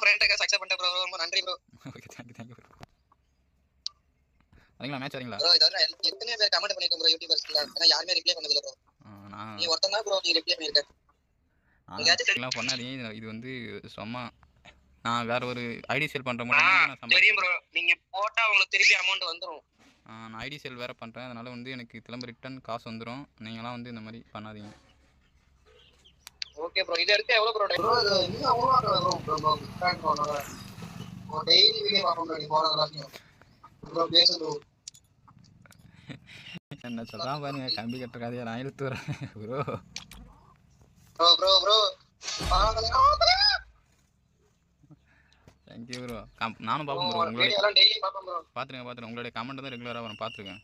Friend request accept பண்ணிட்டேன் bro ரொம்ப நன்றி bro okay thank you thank you bro வரீங்களா மேட்ச் வரீங்களா? ப்ரோ இதோட எத்தனை பேர் கமெண்ட் பண்ணிருக்கோம் ப்ரோ யூடியூபர்ஸ்ல ஆனா யாருமே ரிப்ளை பண்ணதில்ல ப்ரோ ஆ, நான் நீ ஒருத்தன் தான் ப்ரோ நீ ரிப்ளை பண்ணிருக்க எங்கேயாச்சும் எல்லாம் பண்ணாதீங்க. இது வந்து சும்மா நான் வேற ஒரு ஐடி சேல் பண்ற தெரியும் ப்ரோ நீங்க போட்டா உங்களுக்கு திருப்பி அமௌண்ட் வந்துரும். நான் ஐடி சேல் வேற பண்றேன். அதனால வந்து எனக்கு திரும்ப ரிட்டர்ன் காசு வந்துடும் நீங்களாம் வந்து இந்த மாதிரி பண்ணாதீங்க. ஓகே ப்ரோ இது எடுத்து எவ்வளவு ப்ரோ ப்ரோ இது இன்னும் அவ்வளோ வரும் ப்ரோ பண்ணல ப்ரோ டெய்லி வீடியோ பார்ப்போம் ப்ரோ நீ போற எல்லாத்தையும் ப்ரோ பேசு ப்ரோ என்ன சொல்றான் பாருங்க கம்பி கட்டுற கதையை நான் இழுத்து வரேன் bro bro bro bro thank you bro நானும் பார்ப்பேன் ப்ரோ உங்களுடைய வீடியோ எல்லாம் டெய்லி பார்ப்போம் ப்ரோ பார்த்துருங்க பார்த்துருங்க. உங்களுடைய கமெண்ட் தான் ரெகுலராக வரும் பார்த்துருக்கேன்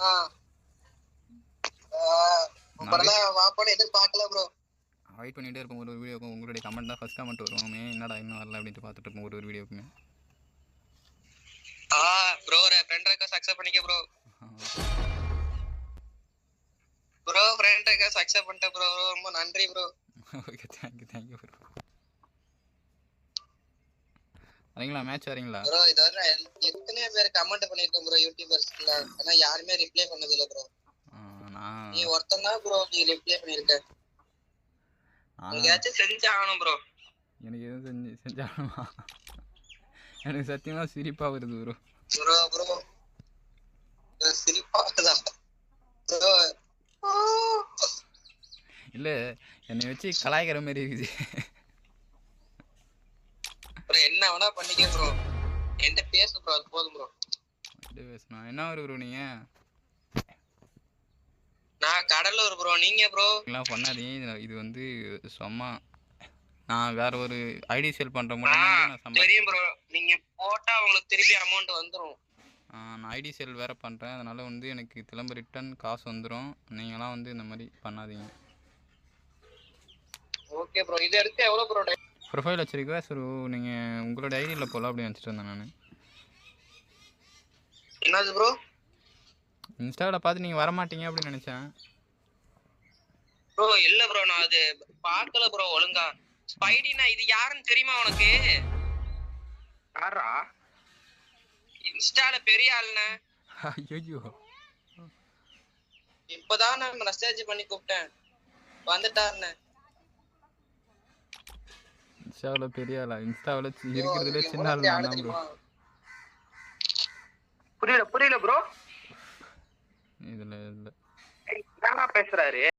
ஆ இப்பதான் வாப்போன்னு எதிர்பார்க்கல ப்ரோ வெயிட் பண்ணிகிட்டே இருப்போம். ஒரு ஒரு வீடியோக்கும் உங்களுடைய கமெண்ட் தான் ஃபஸ்ட் கமெண்ட் வருவோமே என்னடா இன்னும் வரல அப்படின்ட்டு பார்த்துட்டு இருப்போம் ஒரு ஒரு வீடியோக்குமே ஆ ப்ரோ ஃப்ரெண்ட் ரெக்வஸ்ட் அக்செப்ட் பண்ணிக்க bro bro friend request accept பண்ணிட்டேன் ப்ரோ ரொம்ப நன்றி bro okay thank you thank you bro வரீங்களா? மேட்ச் வரீங்களா? ப்ரோ இதோட எத்தனை பேர் கமெண்ட் பண்ணிருக்கோம் ப்ரோ யூடியூபர்ஸ்ல ஆனா யாருமே ரிப்ளை பண்ணது இல்ல ப்ரோ நீ ஒருத்தன் தான் ப்ரோ நீ ரிப்ளை பண்ணிருக்க. எங்கேயாச்சும் செஞ்சு ஆகணும் ப்ரோ எனக்கு எதுவும் செஞ்சு செஞ்சாலுமா எனக்கு சத்தியமாக சிரிப்பாக வருது ப்ரோ ப்ரோ ப்ரோ ப்ரோ இல்லை என்னை வச்சு கலாய்க்கிற மாதிரி இருக்குது. ப்ரோ என்ன வேணா பண்ணிக்க ப்ரோ என்கிட்ட பேசு ப்ரோ அது போதும் ப்ரோ பேசணும் என்ன ஒரு ப்ரோ நீங்கள் நான் கடலூர் ப்ரோ நீங்க ப்ரோ எல்லாம் பண்ணாதீங்க. இது- வந்து சும்மா நான் வேற ஒரு ஐடி சேல் நான் சம்பாதி தெரியும் ப்ரோ நீங்க போட்டா உங்களுக்கு திருப்பி அமௌண்ட் வந்துரும். நான் ஐடி சேல் வேற பண்ணுறேன் அதனால வந்து எனக்கு திரும்ப ரிட்டர்ன் காசு வந்துடும் நீங்களாம் வந்து இந்த மாதிரி பண்ணாதீங்க. ஓகே ப்ரோ இது எடுத்து எவ்வளவு ப்ரோ ப்ரொஃபைல் வச்சிருக்கா சரி நீங்கள் உங்களோட ஐடியில் போகலாம் அப்படி நினச்சிட்டு இருந்தேன் நான். என்னது ப்ரோ இன்ஸ்டாவில் பார்த்து நீங்கள் வரமாட்டீங்க அப்படின்னு நினச்சேன். ப்ரோ இல்ல ப்ரோ நான் அது பார்க்கல ப்ரோ ஒழுங்கா. ஸ்பைடினா இது யாருன்னு தெரியுமா உனக்கு? யாரா இன்ஸ்டால பெரிய ஆளுண்ணே ஐயோ இப்பதான் நான் மெசேஜ் பண்ணி கூப்பிட்டேன். வந்துட்டாருண்ணே இன்ஸ்டாவில் பெரிய ஆளா? இன்ஸ்டாவில் இருக்கிறதுலே சின்ன ஆள் புரியல புரியல ப்ரோ இதில் இல்லை. என்னடா பேசுறாரு?